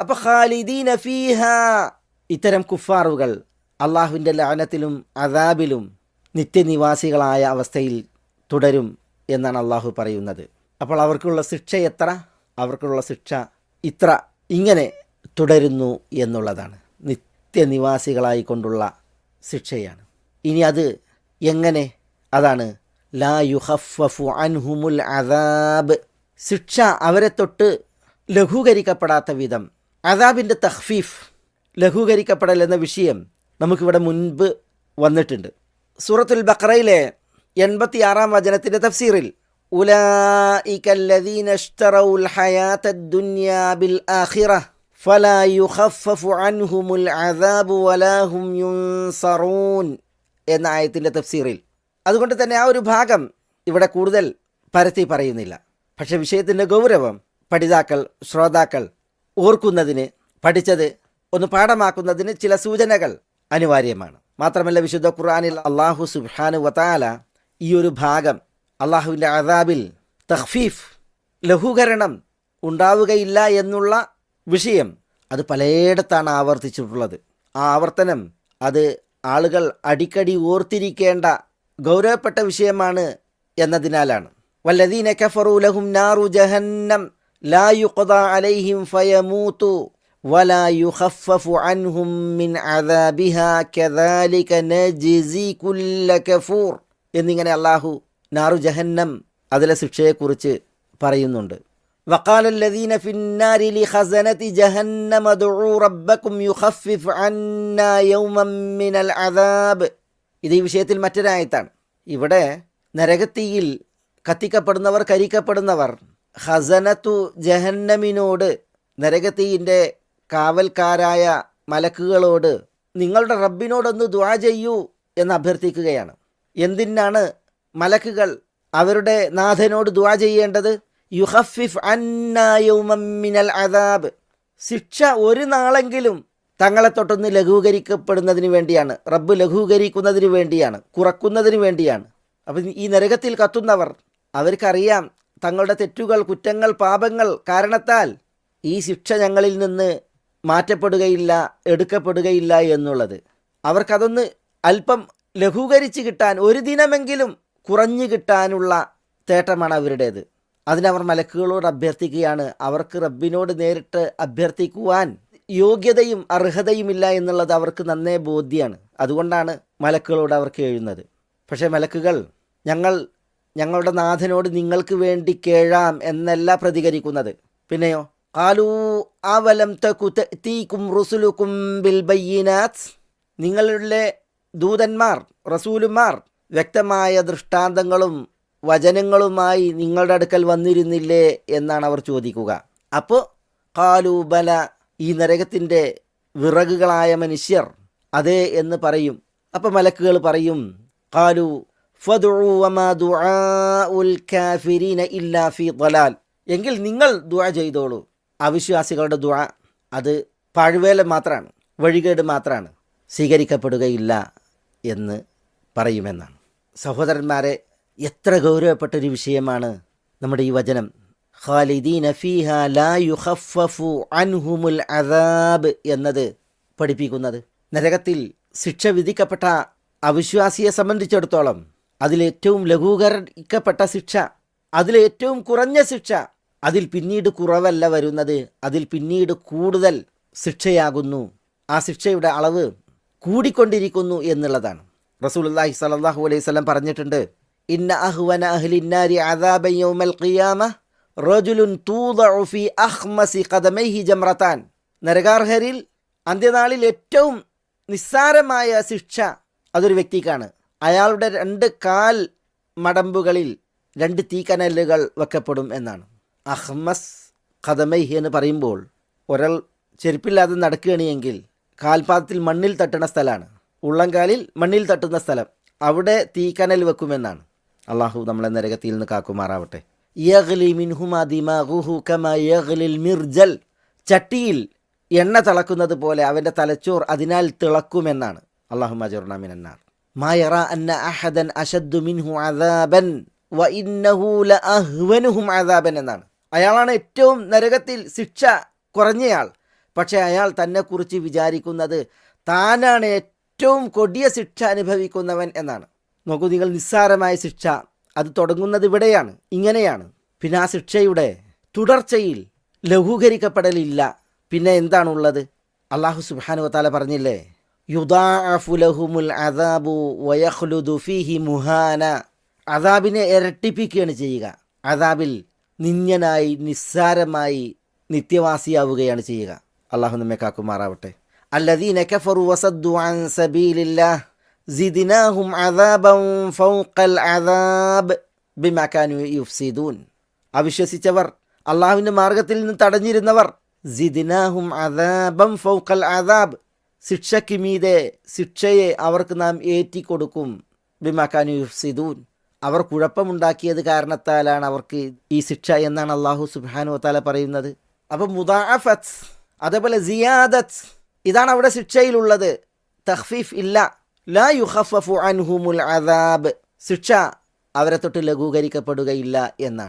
അപ്പൊ ഖാലിദീന ഫീഹ. ഇത്തരം കുഫാറുകൾ അള്ളാഹുവിന്റെ ലാനത്തിലും അദാബിലും നിത്യനിവാസികളായ അവസ്ഥയിൽ തുടരും എന്നാണ് അള്ളാഹു പറയുന്നത്. അപ്പോൾ അവർക്കുള്ള ശിക്ഷ എത്ര? അവർക്കുള്ള ശിക്ഷ ഇത്ര ഇങ്ങനെ തുടരുന്നു എന്നുള്ളതാണ്. നിത്യനിവാസികളായി കൊണ്ടുള്ള ശിക്ഷയാണ്. ഇനി അത് എങ്ങനെ? അതാണ് ലാ യുഹഫു അൻഹുമുൽ അദാബ്. ശിക്ഷ അവരെ തൊട്ട് ലഘൂകരിക്കപ്പെടാത്ത വിധം അദാബിൻ്റെ തഹ്ഫീഫ് ലഘൂകരിക്കപ്പെടൽ എന്ന വിഷയം നമുക്കിവിടെ മുൻപ് വന്നിട്ടുണ്ട് സൂറത്തുൽ ബക്രയിലെ എൺപത്തിയാറാം വചനത്തിൻ്റെ തഫ്സീറിൽ أولئك الذين اشتروا الحياة الدنيا بالآخرة فلا يخفف عنهم العذاب ولا هم ينصرون എന്ന ആയത്തിൻ്റെ തഫ്സീറിൽ അതുകൊണ്ട് തന്നെ ആ ഒരു ഭാഗം ഇവിടെ കൂടുതൽ പരത്തി പറയുന്നില്ല പക്ഷെ വിഷയത്തിൻ്റെ ഗൗരവം പഠിതാക്കൾ ശ്രോതാക്കൾ ഓർക്കുന്നതിന് പഠിച്ചത് ഒന്ന് പാഠമാക്കുന്നതിന് ചില സൂചനകൾ അനിവാര്യമാണ്. മാത്രമല്ല വിശുദ്ധ ഖുർആനിൽ അള്ളാഹു സുബ്ഹാനു വതാല ഈ ഒരു ഭാഗം അള്ളാഹുവിന്റെ അദാബിൽ തഹ്ഫീഫ് ലഘൂകരണം ഉണ്ടാവുകയില്ല എന്നുള്ള വിഷയം അത് പലയിടത്താണ് ആവർത്തിച്ചിട്ടുള്ളത്. ആ ആവർത്തനം അത് ആളുകൾ അടിക്കടി ഓർത്തിരിക്കേണ്ട ഗൗരവപ്പെട്ട വിഷയമാണ് എന്നതിനാലാണ്. വല്ലദീന കഫറു ലഹും നാറു ജഹന്നം ലാ യുഖ്ദ അലൈഹിം ഫയമൂതു വലാ യുഖഫഫു അൻഹും മിൻ അദാബിഹാ കദാലിക നജ്സി കുല്ല കഫൂർ എന്നിങ്ങനെ അല്ലാഹു നാറു ജഹന്നം അതിലെ ശിക്ഷയെക്കുറിച്ച് പറയുന്നുണ്ട് وقال الذين في النار لخزنة جهنم ادعوا ربكم يخفف عنا يوما من العذاب ഇത് ഈ വിഷയത്തിൽ മറ്റൊരായത്താണ് ഇവിടെ നരകത്തിയിൽ കത്തിക്കപ്പെടുന്നവർ കരിക്കപ്പെടുന്നവർ ഹസനത്തു ജഹന്നമിനോട് നരകത്തീന്റെ കാവൽക്കാരായ മലക്കുകളോട് നിങ്ങളുടെ റബ്ബിനോടൊന്ന് ദ്വാ ചെയ്യൂ എന്ന് അഭ്യർത്ഥിക്കുകയാണ്. എന്തിനാണ് മലക്കുകൾ അവരുടെ നാഥനോട് ദ്വാ ചെയ്യേണ്ടത്? യുഹഫിഫ് അന്നായുമിനൽ അദാബ്. ശിക്ഷ ഒരു നാളെങ്കിലും തങ്ങളെ തൊട്ടൊന്ന് ലഘൂകരിക്കപ്പെടുന്നതിന് വേണ്ടിയാണ്. റബ്ബ് ലഘൂകരിക്കുന്നതിന് വേണ്ടിയാണ്. കുറക്കുന്നതിന് വേണ്ടിയാണ്. അപ്പം ഈ നരകത്തിൽ കത്തുന്നവർ അവർക്കറിയാം തങ്ങളുടെ തെറ്റുകൾ കുറ്റങ്ങൾ പാപങ്ങൾ കാരണത്താൽ ഈ ശിക്ഷ ഞങ്ങളിൽ നിന്ന് മാറ്റപ്പെടുകയില്ല എടുക്കപ്പെടുകയില്ല എന്നുള്ളത്. അവർക്കതൊന്ന് അല്പം ലഘൂകരിച്ച് കിട്ടാൻ ഒരു ദിനമെങ്കിലും കുറഞ്ഞു കിട്ടാനുള്ള തേട്ടമാണ് അവരുടേത്. അതിനവർ മലക്കുകളോട് അഭ്യർത്ഥിക്കുകയാണ് അവർക്ക് റബ്ബിനോട് നേരിട്ട് അഭ്യർത്ഥിക്കുവാൻ യോഗ്യതയും അർഹതയുമില്ല എന്നുള്ളത് അവർക്ക് നന്നേ ബോധ്യമാണ് അതുകൊണ്ടാണ് മലക്കുകളോട് അവർക്ക് എഴുന്നത്. പക്ഷേ മലക്കുകൾ ഞങ്ങൾ ഞങ്ങളുടെ നാഥനോട് നിങ്ങൾക്ക് വേണ്ടി കേഴാം എന്നല്ല പ്രതികരിക്കുന്നത്. പിന്നെയോ? കാലൂ അവലം തീക്കും റുസുലുക്കും ബിൽ നിങ്ങളുടെ ദൂതന്മാർ റസൂലുമാർ വ്യക്തമായ ദൃഷ്ടാന്തങ്ങളും വചനങ്ങളുമായി നിങ്ങളുടെ അടുക്കൽ വന്നിരുന്നില്ലേ എന്നാണ് അവർ ചോദിക്കുക. അപ്പോൾ കാലൂബല ഈ നരകത്തിന്റെ വിറകുകളായ മനുഷ്യർ അതെ എന്ന് പറയും. അപ്പോൾ മലക്കുകൾ പറയും കാലു എങ്കിൽ നിങ്ങൾ ദുആ ചെയ്തോളൂ. അവിശ്വാസികളുടെ ദുആ അത് പഴുവേല മാത്രമാണ് വഴികേട് മാത്രമാണ് സ്വീകരിക്കപ്പെടുകയില്ല എന്ന് പറയുമെന്നാണ്. സഹോദരന്മാരെ എത്ര ഗൗരവപ്പെട്ടൊരു വിഷയമാണ് നമ്മുടെ ഈ വചനം. ഖാലിദീന ഫീഹ ലാ യുഖഫഫു അൻഹുമുൽ അദാബ് എന്നത് പഠിപ്പിക്കുന്നത്. നരകത്തിൽ ശിക്ഷ വിധിക്കപ്പെട്ട അവിശ്വാസിയെ സംബന്ധിച്ചിടത്തോളം അതിലേറ്റവും ലഘൂകരിക്കപ്പെട്ട ശിക്ഷ അതിലേറ്റവും കുറഞ്ഞ ശിക്ഷ അതിൽ പിന്നീട് കുറവല്ല വരുന്നത് അതിൽ പിന്നീട് കൂടുതൽ ശിക്ഷയാകുന്നു. ആ ശിക്ഷയുടെ അളവ് കൂടിക്കൊണ്ടിരിക്കുന്നു എന്നുള്ളതാണ്. റസൂലുള്ളാഹി സലാഹു അലൈഹി വസല്ലം പറഞ്ഞിട്ടുണ്ട് ഇന്ന അഹ്വന ഖിയാമ നരകാർഹരിൽ അന്ത്യനാളിൽ ഏറ്റവും നിസ്സാരമായ ശിക്ഷ അതൊരു വ്യക്തിക്കാണ്. അയാളുടെ രണ്ട് കാൽ മടമ്പുകളിൽ രണ്ട് തീക്കനലുകൾ വെക്കപ്പെടും എന്നാണ്. അഹ്മസ് കഥമൈഹി എന്ന് പറയുമ്പോൾ ഒരാൾ ചെരുപ്പില്ലാതെ നടക്കുകയാണെങ്കിൽ കാൽപാദത്തിൽ മണ്ണിൽ തട്ടുന്ന സ്ഥലമാണ്. ഉള്ളംകാലിൽ മണ്ണിൽ തട്ടുന്ന സ്ഥലം. അവിടെ തീക്കനൽ വെക്കുമെന്നാണ്. അള്ളാഹു നമ്മളെ നരകത്തിൽ നിന്ന് കാക്കുമാറാവട്ടെ. മിർജൽ. ചട്ടിയിൽ എണ്ണ തിളക്കുന്നത് പോലെ അവന്റെ തലച്ചോർ അതിനാൽ തിളക്കുമെന്നാണ്. അള്ളാഹു മജുർണമിനാർ മായറ അന്ന അഹദൻ മിൻഹു അദാബൻ വ ഇന്നഹു ലഅഹ്വനുഹും അദാബൻ എന്നാണ്. അയാളാണ് ഏറ്റവും നരകത്തിൽ ശിക്ഷ കുറഞ്ഞയാൾ. പക്ഷേ അയാൾ തന്നെക്കുറിച്ച് വിചാരിക്കുന്നത് താനാണ് ഏറ്റവും കൊടിയ ശിക്ഷ അനുഭവിക്കുന്നവൻ എന്നാണ്. നോക്കൂ നിങ്ങൾ നിസ്സാരമായ ശിക്ഷ. അത് തുടങ്ങുന്നത് ഇവിടെയാണ്. ഇങ്ങനെയാണ്. പിന്നെ ആ ശിക്ഷയുടെ തുടർച്ചയിൽ ലഘൂകരിക്കപ്പെടലില്ല. പിന്നെ എന്താണുള്ളത്? അള്ളാഹു സുബാനുവത്താല താല പറഞ്ഞില്ലേ? യുദാഫുലഹുമുൽ അദാബു വയഹ്ലുദു ഫിഹി മുഹാന. അദാബിനെ ഇരട്ടിപ്പിക്കുകയാണ് ചെയ്യുക. അദാബിൽ നിന്യനായി നിസ്സാരമായി നിത്യവാസിയാവുകയാണ് ചെയ്യുക. അള്ളാഹു നമ്മെ കാക്കുമാറാവട്ടെ. അല്ലദീന കഫറു അൻ അവിശ്വസിച്ചവർ അള്ളാഹുവിന്റെ മാർഗത്തിൽ നിന്ന് തടഞ്ഞിരുന്നവർ സിദിനാഹും അദാബം ഫൗഖൽ അദാബ് ശിക്ഷയ്ക്ക് മീതെ ശിക്ഷയെ അവർക്ക് നാം ഏറ്റിക്കൊടുക്കും. ബിമാക്കാനു സിദൂൻ അവർ കുഴപ്പമുണ്ടാക്കിയത് കാരണത്താലാണ് അവർക്ക് ഈ ശിക്ഷ എന്നാണ് അള്ളാഹു സുബാനു താല പറയുന്നത്. അപ്പം മുദാഫത്ത് അതേപോലെ സിയാദത്ത് ഇതാണ് അവിടെ ശിക്ഷയിലുള്ളത്. തഹ്ഫീഫ് ഇല്ല. ലാ യുഖഫഫു അൻഹുമുൽ അദാബ്. ശിക്ഷ അവരെ തൊട്ട് ലഘൂകരിക്കപ്പെടുകയില്ല എന്നാണ്.